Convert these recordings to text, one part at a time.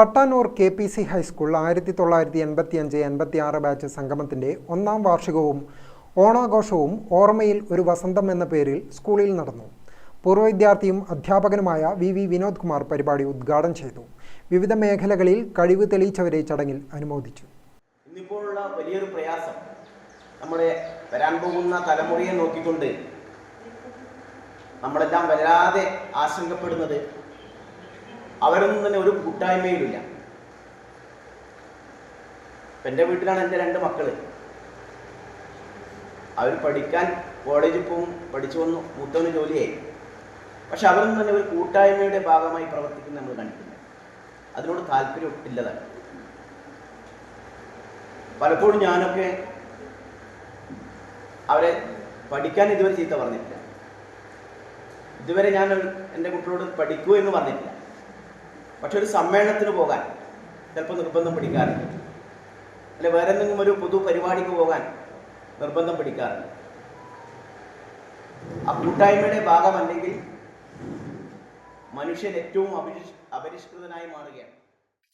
Pattanur K P C high school ആയിരത്തി തൊള്ളായിരത്തി എൺപത്തി അഞ്ച് എൺപത്തി ആറ് ബാച്ച് സംഗമത്തിന്റെ ഒന്നാം വാർഷികവും ഓണാഘോഷവും ഓർമ്മയിൽ ഒരു വസന്തം എന്ന പേരിൽ സ്കൂളിൽ നടന്നു. പൂർവ വിദ്യാർത്ഥിയും അധ്യാപകനുമായ വി വി വിനോദ് കുമാർ പരിപാടി ഉദ്ഘാടനം ചെയ്തു. വിവിധ മേഖലകളിൽ കഴിവ് തെളിയിച്ചവരെ ചടങ്ങിൽ അനുമോദിച്ചു. ഇന്നിപ്പോഴുള്ള വലിയൊരു പ്രയാസം നമ്മുടെ വരാൻ പോകുന്ന തലമുറയെ നോക്കിക്കൊണ്ട് നമ്മളെല്ലാം വരാതെ ആശങ്കപ്പെടുന്നത് അവരൊന്നും തന്നെ ഒരു കൂട്ടായ്മയിലില്ല എന്റെ വീട്ടിലാണ് എന്റെ രണ്ട് മക്കൾ. അവർ പഠിക്കാൻ കോളേജിൽ പോകും പഠിച്ചു വന്നു മൂത്തവന് ജോലിയായി. പക്ഷെ അവരൊന്നും തന്നെ ഒരു കൂട്ടായ്മയുടെ ഭാഗമായി പ്രവർത്തിക്കുന്ന നമ്മൾ കണ്ടിട്ടില്ല. അതിനോട് താല്പര്യം ഇല്ലതാണ്. പലപ്പോഴും ഞാനൊക്കെ അവരെ പഠിക്കാൻ ഇതുവരെ ചീത്ത പറഞ്ഞിട്ടില്ല. ഇതുവരെ ഞാൻ എന്റെ കുട്ടികളോട് പഠിക്കൂ എന്ന് പറഞ്ഞിട്ടില്ല. പക്ഷെ ഒരു സമ്മേളനത്തിന് പോകാൻ. ചിലപ്പോൾ നിർബന്ധം പിടിക്കാറുണ്ട്. അല്ലെ വേറെ എന്തെങ്കിലും ഒരു പൊതു പരിപാടിക്ക് പോകാൻ നിർബന്ധം പിടിക്കാറുണ്ട്. ആ കൂട്ടായ്മയുടെ ഭാഗമല്ലെങ്കിൽ മനുഷ്യൻ ഏറ്റവും അപരിഷ് അപരിഷ്കൃതനായി മാറുകയാണ്.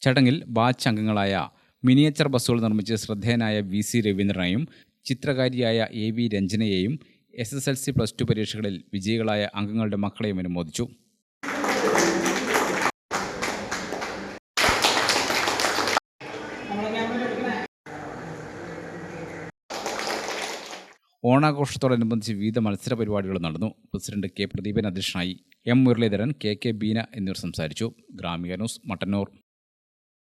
ചടങ്ങിൽ ബാച്ച് അംഗങ്ങളായ മിനിയേച്ചർ ബസ്സുകൾ നിർമ്മിച്ച് ശ്രദ്ധേയനായ വി സി രവീന്ദ്രനെയും ചിത്രകാരിയായ A V രഞ്ജനയെയും S S L C plus two പരീക്ഷകളിൽ വിജയികളായ അംഗങ്ങളുടെ മക്കളെയും അനുമോദിച്ചു. ഓണാഘോഷത്തോടനുബന്ധിച്ച് വിവിധ മത്സര പരിപാടികൾ നടന്നു. പ്രസിഡന്റ് കെ പ്രദീപൻ അധ്യക്ഷനായി. M Muraleedharan K K Beena എന്നിവർ സംസാരിച്ചു. ഗ്രാമിക ന്യൂസ് മട്ടന്നൂർ.